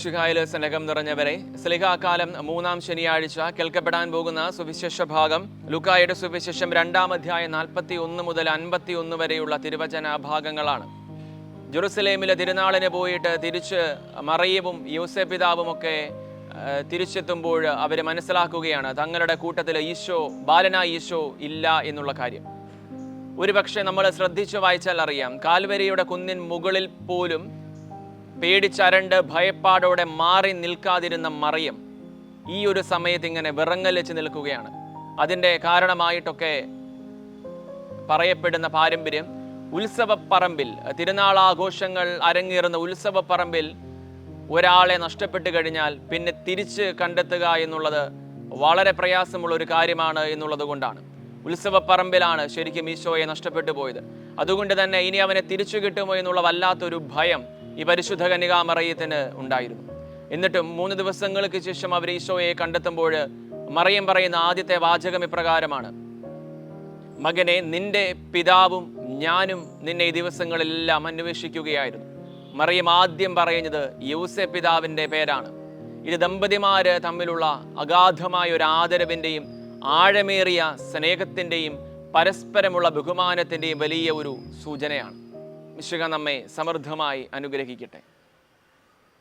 ശുഹായിൽ സ്നേഹം നിറഞ്ഞവരെ സ്ലിഹാകാലം മൂന്നാം ശനിയാഴ്ച കേൾക്കപ്പെടാൻ പോകുന്ന സുവിശേഷ ഭാഗം ലുക്കായുടെ സുവിശേഷം രണ്ടാം അധ്യായം നാൽപ്പത്തി ഒന്ന് മുതൽ അൻപത്തി ഒന്ന് വരെയുള്ള തിരുവചന ഭാഗങ്ങളാണ്. ജെറുസലേമിലെ തിരുനാളിന് പോയിട്ട് തിരിച്ച് മറിയവും യൂസെപിതാവും ഒക്കെ തിരിച്ചെത്തുമ്പോൾ അവർ മനസ്സിലാക്കുകയാണ് തങ്ങളുടെ കൂട്ടത്തിൽ ഈശോ ബാലനായ ഈശോ ഇല്ല എന്നുള്ള കാര്യം. ഒരുപക്ഷെ നമ്മൾ ശ്രദ്ധിച്ചു വായിച്ചാൽ അറിയാം. കാൽവരിയുടെ കുന്നിൻ മുകളിൽ പോലും പേടിച്ചരണ്ട് ഭയപ്പാടോടെ മാറി നിൽക്കാതിരുന്ന മറിയം ഈ ഒരു സമയത്ത് ഇങ്ങനെ വിറങ്ങലിച്ച് നിൽക്കുകയാണ്. അതിന്റെ കാരണമായിട്ടൊക്കെ പറയപ്പെടുന്ന പാരമ്പര്യം ഉത്സവപ്പറമ്പിൽ തിരുനാളാഘോഷങ്ങൾ അരങ്ങേറുന്ന ഉത്സവപ്പറമ്പിൽ ഒരാളെ നഷ്ടപ്പെട്ടു കഴിഞ്ഞാൽ പിന്നെ തിരിച്ച് കണ്ടെത്തുക എന്നുള്ളത് വളരെ പ്രയാസമുള്ള ഒരു കാര്യമാണ് എന്നുള്ളത് കൊണ്ടാണ്. ഉത്സവപ്പറമ്പിലാണ് ശരിക്കും ഈശോയെ നഷ്ടപ്പെട്ടു പോയത്. അതുകൊണ്ട് തന്നെ ഇനി അവനെ തിരിച്ചു കിട്ടുമോ എന്നുള്ള വല്ലാത്തൊരു ഭയം ഈ പരിശുദ്ധ കന്യകാമറയത്തിന് ഉണ്ടായിരുന്നു. എന്നിട്ടും മൂന്ന് ദിവസങ്ങൾക്ക് ശേഷം അവർ ഈശോയെ കണ്ടെത്തുമ്പോൾ മറിയം പറയുന്ന ആദ്യത്തെ വാചകം ഇപ്രകാരമാണ്. മകനെ നിന്റെ പിതാവും ഞാനും നിന്നെ ഈ ദിവസങ്ങളിലെല്ലാം അന്വേഷിക്കുകയായിരുന്നു. മറിയം ആദ്യം പറയുന്നത് യൂസെ പിതാവിന്റെ പേരാണ്. ഇത് ദമ്പതിമാര് തമ്മിലുള്ള അഗാധമായ ഒരു ആദരവിന്റെയും ആഴമേറിയ സ്നേഹത്തിന്റെയും പരസ്പരമുള്ള ബഹുമാനത്തിന്റെയും വലിയ ഒരു സൂചനയാണ്. മിശുക നമ്മെ സമൃദ്ധമായി അനുഗ്രഹിക്കട്ടെ.